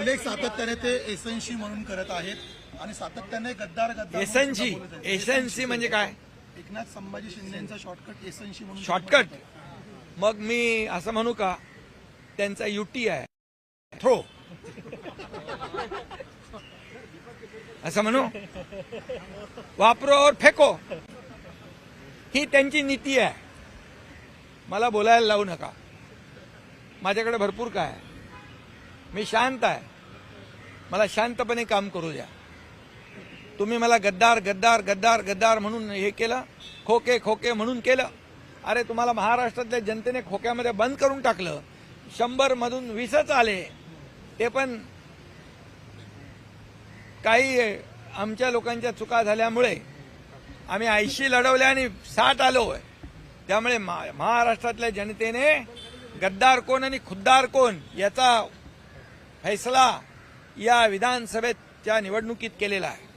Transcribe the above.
अनेक सातत्याने ते एसएनसी म्हणून करत आहेत. आणि सातत्याने गद्दार गद्दार म्हणून एसएनसी सुद्धा बोलत आहेत. एसएनसी म्हणजे काय? एकनाथ संभाजी शिंदेचा शॉर्टकट एसएनसी म्हणून शॉर्टकट मग मी असं म्हणू का त्यांचा युटी आहे. थ्रो असं म्हणू? वापरो और फेको. ही त्यांची नीती आहे. मला बोलायला लावू नका. माझ्याकडे भरपूर काय आहे. मी शांत आहे. मला शांतपणे काम करू द्या. तुम्ही मला गद्दार गद्दार गद्दार गद्दार म्हणून हे केलं खोके खोके म्हणून केलं. अरे तुम्हाला महाराष्ट्रातल्या जनतेने खोक्यामध्ये बंद करून टाकलं. शंभरमधून वीसच आले. ते पण काही आमच्या लोकांच्या चुका झाल्यामुळे आम्ही ऐंशी लढवले आणि साठ आलो त्यामुळे मा- महाराष्ट्रातल्या जनतेने गद्दार कोण आणि खुद्दार कोण याचा फैसला या विधानसभेच्या निवडणुकीत केलेला आहे.